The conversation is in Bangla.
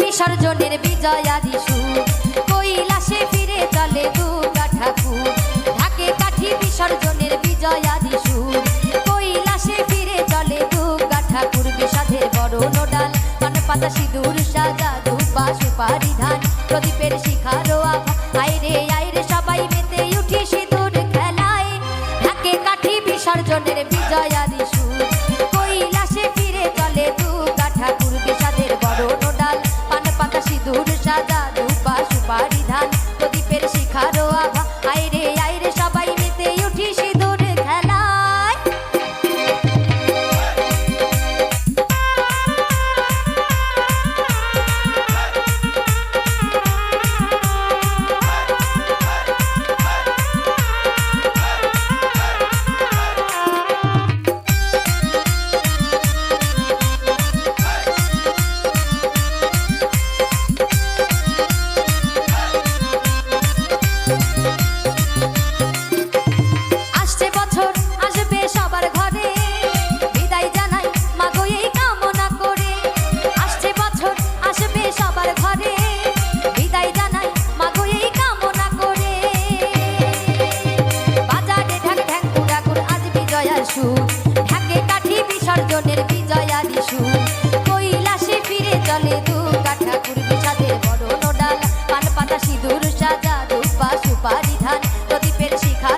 বিসর্জনের বিজয়াদি সুর। কৈলাসে ফিরে চলে দুর্গা ঠাকুর। ঢাকে কাঠি বিসর্জনের বিজয়াদি সুর। কৈলাসে ফিরে চলে দুর্গা ঠাকুর বিষাধের বড় নোডাল। পান পাতা সিঁদুর সাজা, ধূপা, সুপারি ধান। প্রদীপের শিখারো আভা, আইরে আইরে, সবাই মেতে উঠি সিঁদুর খেলায়। ঢাকে কাঠি বিসর্জনের বিজয়াদি সুর। ছাড়ো আবা আইরে